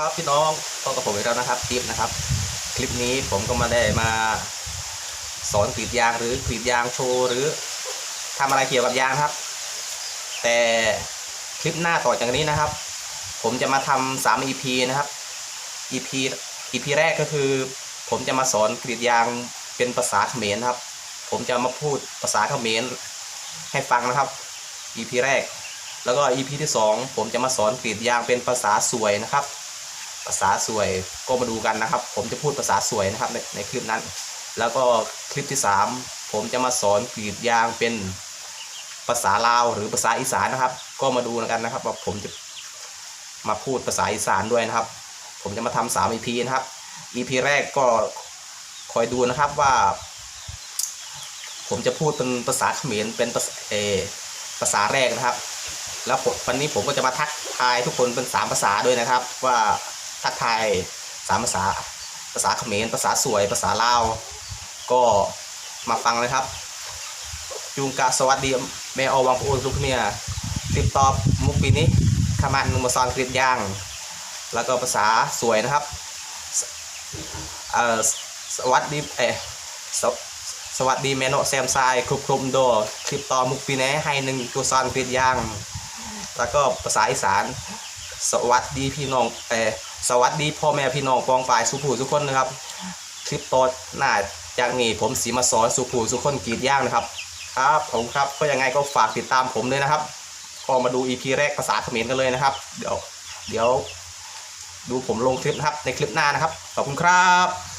ครับพี่น้องพบกับผมอีกแล้วนะครับทิปนะครับ คลิปนี้ผมก็มาได้มาสอนกรีดยางหรือกรีดยางโชว์หรือทำอะไรเกี่ยวกับยางครับ แต่คลิปหน้าต่อจากนี้นะครับ ผมจะมาทำสาม EP นะครับ EP EP แรกก็คือ ผมจะมาสอนกรีดยางเป็นภาษาเขมรครับ ผมจะมาพูดภาษาเขมรให้ฟังนะครับ EP แรก แล้วก็ EP ที่สองผมจะมาสอนกรีดยางเป็นภาษาสวยนะครับ ภาษาสวยก็มาดูกันนะครับ ผมจะพูดภาษาสวยนะครับในในคลิปนั้น แล้วก็คลิปที่สามผมจะมาสอนกรีดยางเป็นภาษาลาวหรือภาษาอีสานนะครับ ก็มาดูกันนะครับว่าผมจะมาพูดภาษาอีสานด้วยนะครับ ผมจะมาทำสาม EP นะครับ EP แรกก็คอยดูนะครับว่า ผมจะพูดเป็นภาษาเขมรเป็นภาษาเอภาษาแรกนะครับ แล้ววันนี้ผมก็จะมาทักทายทุกคนเป็นสามภาษาด้วยนะครับ ว่า ทักทายสามภาษา ภาษาเขมรภาษาสวย ภาษาลาว ก็มาฟังเลยครับจุงกาสวัสดีแม่อวังปูทุกเนี่ยติดตอบมุกปีนี้ขมันนุมซอนกรีดย่าง แล้วก็ภาษาสวยนะครับสเอ่อสวัสดีเออสวสวัสดีแมโนแซมไซครุบคลุมโดคลิปต่อมุกปีนี้ให้หนึ่งตัวซอนกรีดย่าง แล้วก็ภาษาอีสาน สวัสดีพี่น้องเออสวัสดีพ่อแม่พี่น้องปองฝ่ายสุภูทุกคนนะครับ คลิปต่อหน้าจากนี้ผมสีมาสอนสุภูสุกคนกรีดย่างนะครับ ครับผมครับก็ยังไงก็ฝากติดตามผมด้วยนะครับก็มาดูอีพีแรกภาษาเขมรกันเลยนะครับ เดี๋ยวเดี๋ยว ดูผมลงคลิปนะครับในคลิปหน้านะครับ ขอบคุณครับ